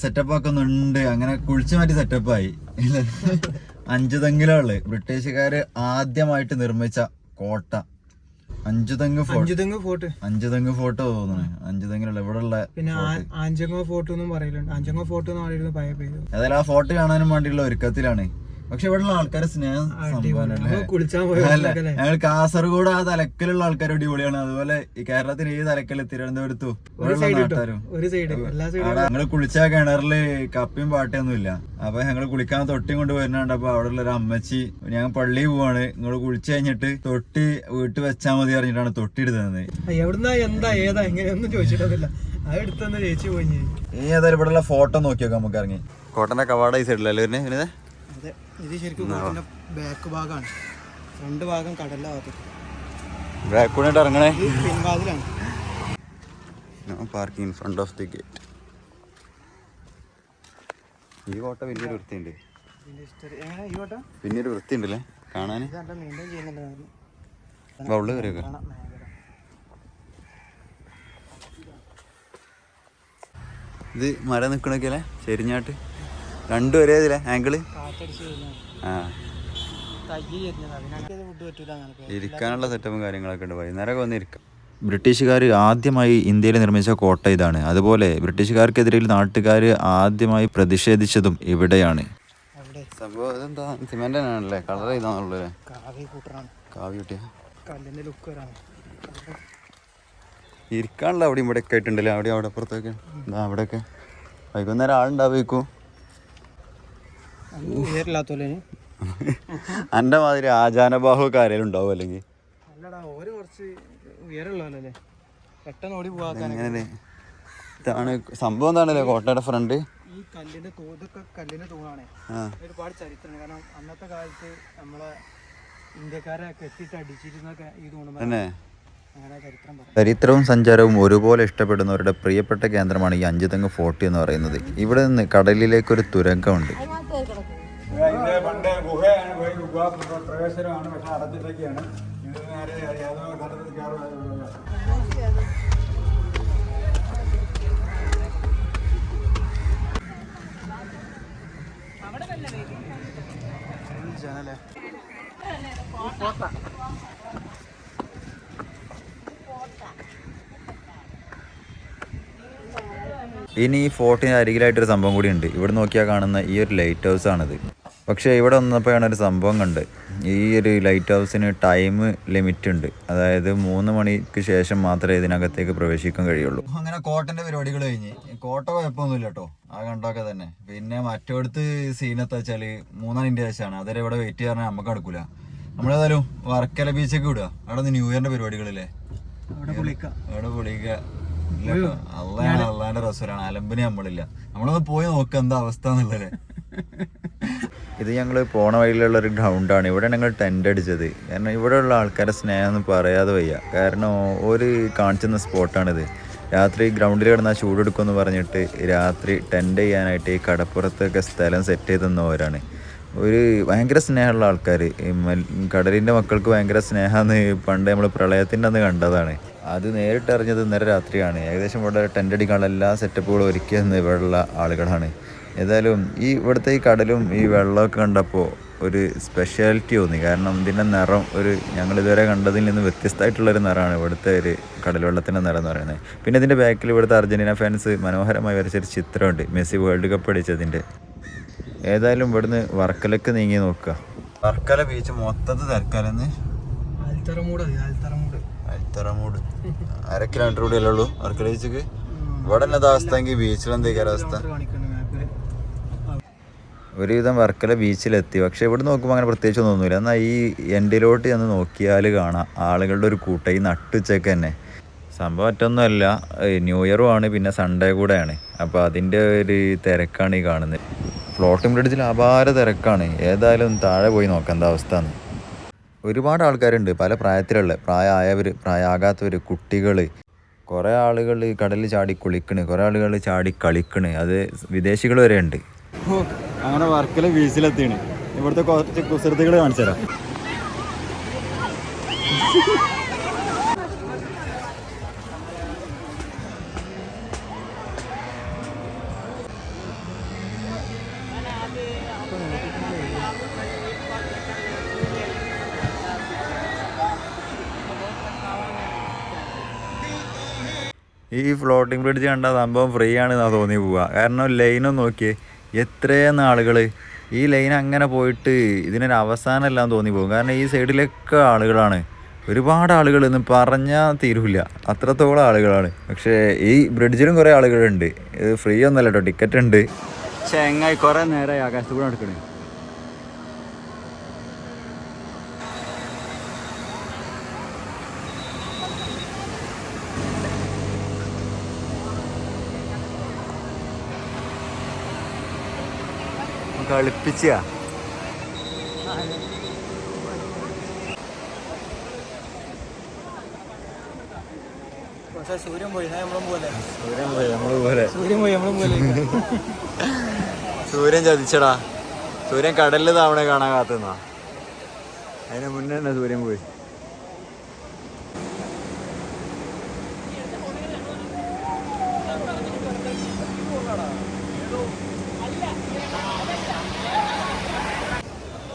Setup ആക്കുന്നുണ്ട്. അങ്ങനെ കുഴിച്ചു മാറ്റി സെറ്റപ്പ് ആയി. അഞ്ചു തെങ്ങിലുള്ള ബ്രിട്ടീഷുകാര് ആദ്യമായിട്ട് നിർമ്മിച്ച കോട്ട. അഞ്ചു തെങ്ങ് ഫോർട്ട് അഞ്ചുതെങ്ങ് ഫോർട്ട് അഞ്ചു തെങ്ങ് ഫോർട്ട് തോന്നുന്നു അഞ്ചു തെങ്ങിലുള്ള ഇവിടെ ഉള്ള പിന്നെ ആഞ്ചങ്ങോ ഫോർട്ട് എന്നും പറയലുണ്ട് ആഞ്ചങ്ങോ ഫോർട്ട് എന്ന് പറയുന്നത് ഏതായാലും ആ ഫോർട്ട് കാണാനും വേണ്ടിയുള്ള ഒരുക്കത്തിലാണ്. പക്ഷെ ഇവിടെയുള്ള ആൾക്കാരെ സ്നേഹം ഞങ്ങൾ കാസർഗോഡ് ആ തലക്കലുള്ള ആൾക്കാർ അടിപൊളിയാണ്. അതുപോലെ ഈ കേരളത്തിൽ ഈ തലക്കൽ തിരുവനന്തപുരത്തു നാട്ടുകാരും. ഞങ്ങൾ കുളിച്ച കിണറിൽ കപ്പിയും പാട്ടിയൊന്നും ഇല്ല അപ്പൊ ഞങ്ങൾ കുളിക്കാൻ തൊട്ടിയും കൊണ്ട് വരുന്നുണ്ട്. അപ്പൊ അവിടെ ഉള്ള ഒരു അമ്മച്ചി ഞങ്ങൾ പള്ളിയിൽ പോവാണ്. നിങ്ങൾ കുളിച്ചു കഴിഞ്ഞിട്ട് തൊട്ടി വീട്ടിൽ വെച്ചാൽ മതി അറിഞ്ഞിട്ടാണ് തൊട്ടി എടുത്തത് എവിടുന്നാ എന്താ ഏതാ എങ്ങനെയൊന്നും ചോദിച്ചിട്ടില്ല അത് എടുത്തെന്ന് ചേച്ചി പോയി. ഇനി ഏതായാലും ഫോട്ടോ നോക്കിയൊക്കെ നമുക്ക് ഇറങ്ങി. കോട്ടന്റെ കവാട ഈ സൈഡിലല്ലേ വരുന്നേ? ഇത് ശരിക്കും ബാക്ക് ഭാഗമാണ് ഫ്രണ്ട് ഭാഗം കടലിലെ ഭാഗത്ത് ബാക്ക് ഇറങ്ങണേ? പിൻവാതിലാണ്. Parking in front of the gate ഈ കോട്ട വലിയൊരു വൃത്തിയുണ്ട്. പിന്നൊരു വൃത്തിയുണ്ടല്ലേ? കാണാൻ ഉള്ളു കയറിയൊക്കെ. ഇത് മര നിക്കണൊക്കെ അല്ലേ ചെരിഞ്ഞാട്ട്? രണ്ടും ഒരേ ഇതിലെ ആംഗിൾ. ആ. ഇരിക്കാനുള്ള സെറ്റപ്പും കാര്യങ്ങളൊക്കെ ഉണ്ട്. വൈകുന്നേരമൊക്കെ വന്ന് ഇരിക്കാം. ബ്രിട്ടീഷുകാർ ആദ്യമായി ഇന്ത്യയിൽ നിർമ്മിച്ച കോട്ട ഇതാണ്. അതുപോലെ ബ്രിട്ടീഷുകാർക്കെതിരെ നാട്ടുകാർ ആദ്യമായി പ്രതിഷേധിച്ചതും ഇവിടെയാണ്. സംഭവം ഇതെന്താ സിമെന്റ് തന്നെയാണല്ലേ? കളർ ഇരിക്കാനുള്ള അവിടെ ഇവിടെ ഒക്കെ ആയിട്ടുണ്ടല്ലേ? അവിടെ അവിടെ അപ്പുറത്തൊക്കെ. എന്താ അവിടെയൊക്കെ. വൈകുന്നേരം ആളുണ്ടാവേക്കും എന്റെ മാതിരി ആചാനബാഹുവൊക്കെ ആരെങ്കിലും ഉണ്ടാവും അല്ലെങ്കിൽ? അല്ലടാ ഓര് കുറച്ച് ഉയരമുള്ളതല്ലേ പെട്ടെന്ന് ഓടി പോവാക്കാൻ എങ്ങനെ ഇതാണ് സംഭവം എന്താണല്ലേ കോട്ടയുടെ ഫ്രണ്ട് ഈ കല്ലിന്റെ തോതൊക്കെ കല്ലിന്റെ തൂണാണ്. ഒരുപാട് ചരിത്രമാണ് കാരണം അന്നത്തെ കാലത്ത് നമ്മളെ ഇന്ത്യക്കാരെ കെട്ടിട്ട് അടിച്ചിരുന്നൊക്കെ ഈ തൂണ് തന്നെ. അങ്ങനെ ചരിത്രം ചരിത്രവും സഞ്ചാരവും ഒരുപോലെ ഇഷ്ടപ്പെടുന്നവരുടെ പ്രിയപ്പെട്ട കേന്ദ്രമാണ് ഈ അഞ്ചുതെങ്ങ് ഫോർട്ടി എന്ന് പറയുന്നത്. ഇവിടെ നിന്ന് കടലിലേക്കൊരു തുരങ്കമുണ്ട്. ഇതിന്റെ പണ്ട് ഗുഹയാണ് ഗുഹ പ്രവേശനമാണ് പക്ഷെ അടച്ചിട്ടൊക്കെയാണ് ഇത് നേരെ യാതൊരു തരത്തിൽ കയറുക ഇനി ഈ ഫോർട്ടിന് അരികിലായിട്ടൊരു സംഭവം കൂടി ഉണ്ട്. ഇവിടെ നോക്കിയാൽ കാണുന്ന ഈ ഒരു ലൈറ്റ് ഹൗസ് ആണിത്. പക്ഷേ ഇവിടെ വന്നപ്പോഴാണ് ഒരു സംഭവം കണ്ട്. ഈ ഒരു ലൈറ്റ് ഹൗസിന് ടൈം ലിമിറ്റ് ഉണ്ട്. അതായത് മൂന്ന് മണിക്ക് ശേഷം മാത്രമേ ഇതിനകത്തേക്ക് പ്രവേശിക്കാൻ കഴിയുള്ളൂ. അങ്ങനെ കോട്ടന്റെ പരിപാടികൾ കഴിഞ്ഞ്. കോട്ട കുഴപ്പമൊന്നുമില്ല കേട്ടോ. ആ കണ്ടൊക്കെ തന്നെ. പിന്നെ മറ്റോടത്ത് സീനത്ത് വെച്ചാൽ മൂന്നാം ഇന്ത്യ ദേശമാണ് അതുവരെ ഇവിടെ വെയിറ്റ് ചെയ്യാൻ നമുക്ക് നടക്കൂല. നമ്മളേതായാലും വർക്കല ബീച്ചൊക്കെ വിടുക. അവിടെ ന്യൂ ഇയറിന്റെ പരിപാടികളില്ലേ? അവിടെ പൊളിക്കുക അവിടെ പൊളിക്ക. അള്ളാണ് രസമാണ് അലമ്പിന് നമ്മളില്ല. നമ്മളൊന്ന് പോയി നോക്ക എന്താ അവസ്ഥ എന്നുള്ളത്. ഇത് ഞങ്ങൾ പോണ വഴിയിലുള്ള ഒരു ഗ്രൗണ്ടാണ്. ഇവിടെ ഞങ്ങൾ ടെന്റ് അടിച്ചത്. കാരണം ഇവിടെയുള്ള ആൾക്കാരെ സ്നേഹം ഒന്നും പറയാതെ വയ്യ. കാരണം ഒരു കാണിച്ചുന്ന സ്പോട്ടാണിത്. രാത്രി ഗ്രൗണ്ടിൽ കിടന്നാൽ ചൂടെടുക്കുമെന്ന് പറഞ്ഞിട്ട് രാത്രി ടെന്റ് ചെയ്യാനായിട്ട് ഈ കടപ്പുറത്തൊക്കെ സ്ഥലം സെറ്റ് ചെയ്ത് തന്നവരാണ് ഒരു ഭയങ്കര സ്നേഹമുള്ള ആൾക്കാർ കടലിന്റെ മക്കൾക്ക് ഭയങ്കര സ്നേഹമെന്ന് പണ്ട് നമ്മൾ പ്രളയത്തിന്റെ അന്ന് കണ്ടതാണ്. അത് നേരിട്ട് അറിഞ്ഞത് ഇന്നലെ രാത്രിയാണ്. ഏകദേശം ഇവിടെ ടെന്റ് അടിക്കാനുള്ള എല്ലാ സെറ്റപ്പുകളും ഒരുക്കിയെന്ന് ഇവിടെയുള്ള ആളുകളാണ്. ഏതായാലും ഈ ഇവിടുത്തെ ഈ കടലും ഈ വെള്ളമൊക്കെ കണ്ടപ്പോൾ ഒരു സ്പെഷ്യാലിറ്റി തോന്നി. കാരണം ഇതിന്റെ നിറം ഒരു ഞങ്ങൾ ഇതുവരെ കണ്ടതിൽ നിന്ന് വ്യത്യസ്തമായിട്ടുള്ളൊരു നിറമാണ് ഇവിടുത്തെ ഒരു കടൽ വെള്ളത്തിന്റെ നിറം എന്ന് പറയുന്നത്. പിന്നെ ഇതിന്റെ ബാക്കിൽ ഇവിടുത്തെ അർജന്റീന ഫാൻസ് മനോഹരമായി വരച്ചൊരു ചിത്രമുണ്ട്. മെസ്സി വേൾഡ് കപ്പ് അടിച്ചതിന്റെ ഏതായാലും ഇവിടുന്ന് വർക്കലക്ക് നീങ്ങി നോക്കുക. വർക്കല ബീച്ച് മൊത്തത്തിൽ തിരക്കാലെന്ന്? അൽത്തറമൂട്. അര കിലോമീറ്റർ കൂടി അല്ലേ ഉള്ളൂ വർക്കല ബീച്ചിക്ക് ഇവിടെ എന്നതാ അവസ്ഥ? എങ്കിൽ ബീച്ചിൽ എന്തൊക്കെയാ അവസ്ഥ? ഒരുവിധം വർക്കല ബീച്ചിലെത്തി പക്ഷെ ഇവിടെ നോക്കുമ്പോൾ അങ്ങനെ പ്രത്യേകിച്ച് ഒന്നുമില്ല എന്നാൽ ഈ എൻഡിലോട്ട് ചെന്ന് നോക്കിയാൽ കാണാം. ആളുകളുടെ ഒരു കൂട്ടം ഈ നട്ടുച്ചക്ക് തന്നെ. സംഭവം മറ്റൊന്നുമല്ല ന്യൂ ഇയറും ആണ് പിന്നെ സൺഡേ കൂടെയാണ്. അപ്പോൾ അതിന്റെ ഒരു തിരക്കാണ് ഈ കാണുന്നത്. ഫ്ലോട്ടിംഗ് ബ്രിഡ്ജിൽ അപാര തിരക്കാണ്. ഏതായാലും താഴെ പോയി നോക്കേണ്ട അവസ്ഥയാണ് അവസ്ഥ ഒരുപാട് ആൾക്കാരുണ്ട്. പല പ്രായത്തിലുള്ള പ്രായമായവർ പ്രായമാകാത്തവർ കുട്ടികൾ കുറേ ആളുകൾ കടലിൽ ചാടി കുളിക്കണ്. കുറേ ആളുകൾ ചാടി കളിക്കണ്. അത് വിദേശികൾ വരെ ഉണ്ട്. അങ്ങനെ വർക്കല ബീച്ചിലെത്തിയാണ് ഇവിടുത്തെ കുറച്ച് കുസൃതികൾ കാണിച്ചു തരാം ഈ ഫ്ലോട്ടിംഗ് ബ്രിഡ്ജ് കണ്ട സംഭവം ഫ്രീ ആണെന്നാ തോന്നി പോവുക. കാരണം ലൈനും നോക്കിയേ എത്രയെന്ന് ആളുകൾ ഈ ലൈൻ അങ്ങനെ പോയിട്ട് ഇതിനൊരു അവസാനമെല്ലാം തോന്നി പോകും. കാരണം ഈ സൈഡിലൊക്കെ ആളുകളാണ്. ഒരുപാട് ആളുകൾ എന്ന് പറഞ്ഞാൽ തീരില്ല അത്രത്തോളം ആളുകളാണ്. പക്ഷേ ഈ ബ്രിഡ്ജിലും കുറേ ആളുകളുണ്ട്. ഇത് ഫ്രീ ഒന്നല്ല കേട്ടോ ടിക്കറ്റ് ഉണ്ട്. ചെങ്ങായി കുറേ നേരമായി ആകാശത്ത് കൂടെ നടക്കണേ. കളിപ്പിച്ച? സൂര്യൻ പോയി നമ്മളും പോലെ സൂര്യൻ പോയി നമ്മളും പോലെ സൂര്യൻ പോയി നമ്മളും പോലെ സൂര്യൻ ചതിച്ചടാ. സൂര്യൻ കടലിൽ താവണേ കാണാൻ കാത്തുന്നാ. അതിന് മുന്നേ തന്നെ സൂര്യൻ പോയി.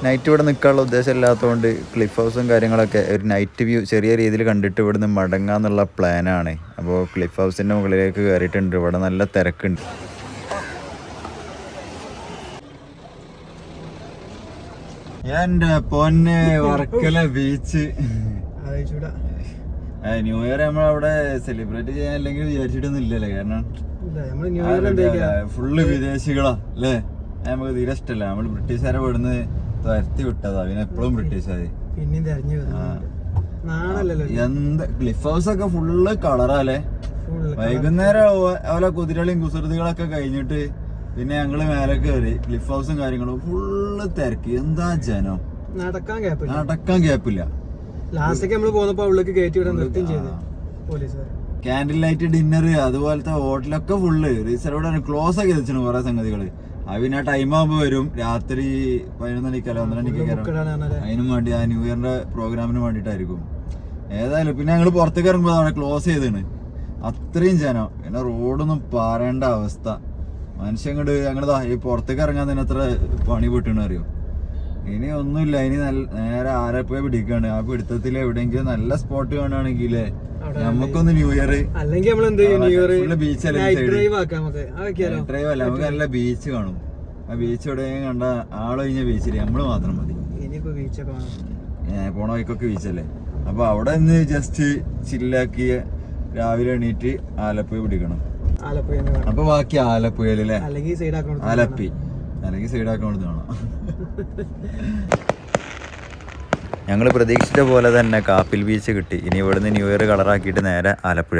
നൈറ്റ് ഇവിടെ നിൽക്കാനുള്ള ഉദ്ദേശം ഇല്ലാത്തതുകൊണ്ട് ക്ലിഫ് ഹൗസും കാര്യങ്ങളൊക്കെ ഒരു നൈറ്റ് വ്യൂ ചെറിയ രീതിയിൽ കണ്ടിട്ട് ഇവിടുന്ന് മടങ്ങാന്നുള്ള പ്ലാനാണ് അപ്പോൾ ക്ലിഫ് ഹൗസിന്റെ മുകളിലേക്ക് കയറിയിട്ടുണ്ട് ഇവിടെ നല്ല തിരക്കുണ്ട്. എന്റെ പൊന്നെ വർക്കല ബീച്ച് ന്യൂ ഇയർ നമ്മളവിടെ സെലിബ്രേറ്റ് ചെയ്യാൻ അല്ലെങ്കിൽ വിചാരിച്ചിട്ടൊന്നും ഇല്ലല്ലേ? കാരണം ഫുള്ള് വിദേശികളാ അല്ലേ? നമുക്ക് തീരെ ഇഷ്ടല്ല. നമ്മൾ ബ്രിട്ടീഷുകാരെ ഇവിടുന്ന് തുരത്തി വിട്ടതാ. പിന്നെ എപ്പോഴും ബ്രിട്ടീഷായി പിന്നെയും തെരഞ്ഞു എന്ത് ക്ലിഫ് ഹൗസ് ഒക്കെ ഫുള്ള് കളറാല്ലേ? വൈകുന്നേരം ഓലെ കുതിരളിയും കുസൃതികളൊക്കെ കഴിഞ്ഞിട്ട് പിന്നെ ഞങ്ങൾ മേലെ കയറി ക്ലിഫ് ഹൗസും കാര്യങ്ങളും ഫുള്ള് തിരക്ക്. എന്താ ജനം? നടക്കാൻ നടക്കാൻ ഗ്യാപ്പില്ല ലാസ്റ്റൊക്കെ നമ്മൾ പോന്നപ്പോ ഉള്ളിലേക്ക് കയറ്റി വിടാൻ നിർത്തും ചെയ്തു. പോലീസുകാർ ക്യാൻഡിൽ ലൈറ്റ് ഡിന്നർ അതുപോലത്തെ ഹോട്ടലൊക്കെ ഫുള്ള് റിസർവ്ഡ് ക്ലോസ് ആക്കി വെച്ചിട്ടുണ്ട് കുറെ സംഗതികൾ. അത് പിന്നെ ടൈം ആകുമ്പോ വരും. രാത്രി പതിനൊന്ന് മണിക്കല്ല ഒന്നര മണിക്കൊക്കെ ബുക്കിടാണ് പറഞ്ഞാൽ അതിനും വേണ്ടി ആ ന്യൂ ഇയറിന്റെ പ്രോഗ്രാമിന് വേണ്ടിയിട്ടായിരിക്കും. ഏതായാലും പിന്നെ ഞങ്ങൾ പുറത്തേക്ക് ഇറങ്ങുമ്പോൾ അവിടെ ക്ലോസ് ചെയ്തേണ് അത്രയും ജനം. പിന്നെ റോഡൊന്നും പാറേണ്ട അവസ്ഥ. മനുഷ്യൻ ഇങ്ങോട്ട് ഞങ്ങൾ ഈ പുറത്തേക്ക് ഇറങ്ങാൻ തന്നെ എത്ര പണി പൊട്ടണ അറിയോ? ഇനി ഒന്നുമില്ല. ഇനി നല്ല നേരെ ആരെപ്പോയി പിടിക്കാണ്. ആ പിടുത്തത്തിൽ എവിടെയെങ്കിലും നല്ല സ്പോട്ട് കാണുകയാണെങ്കിലേ അവിടെ നമുക്കൊന്ന് ന്യൂ ഇയർ അല്ലെങ്കിൽ നമ്മൾ എന്ത് ന്യൂ ഇയർ ബീച്ച് ഡ്രൈവ് ആക്കാം നമുക്ക്. അതൊക്കെയാലോ ഡ്രൈവ് അല്ല നമുക്ക് നല്ല ബീച്ച് കാണും. ആ ബീച്ച് എവിടെ കണ്ട ആളൊഴിഞ്ഞ ബീച്ചിൽ നമ്മൾ മാത്രം മതി. ഇനിയിപ്പോ ബീച്ചൊക്കെ പോണ വഴിക്കൊക്കെ ബീച്ചല്ലേ അപ്പൊ അവിടെ നിന്ന് ജസ്റ്റ് ചില്ലാക്കി രാവിലെ എണീറ്റ് ആലപ്പുഴ പിടിക്കണം. അപ്പൊ ബാക്കി ആലപ്പുഴയിലല്ലേ അല്ലെങ്കിൽ സൈഡ് ആക്കണം ആലപ്പി. അല്ലെങ്കിൽ സൈഡാക്കാൻ കാണാം ഞങ്ങൾ പ്രതീക്ഷിച്ച പോലെ തന്നെ കാപ്പിൽ ബീച്ച് കിട്ടി. ഇനി ഇവിടുന്ന് ന്യൂ ഇയർ കളറാക്കിയിട്ട് നേരെ ആലപ്പുഴ.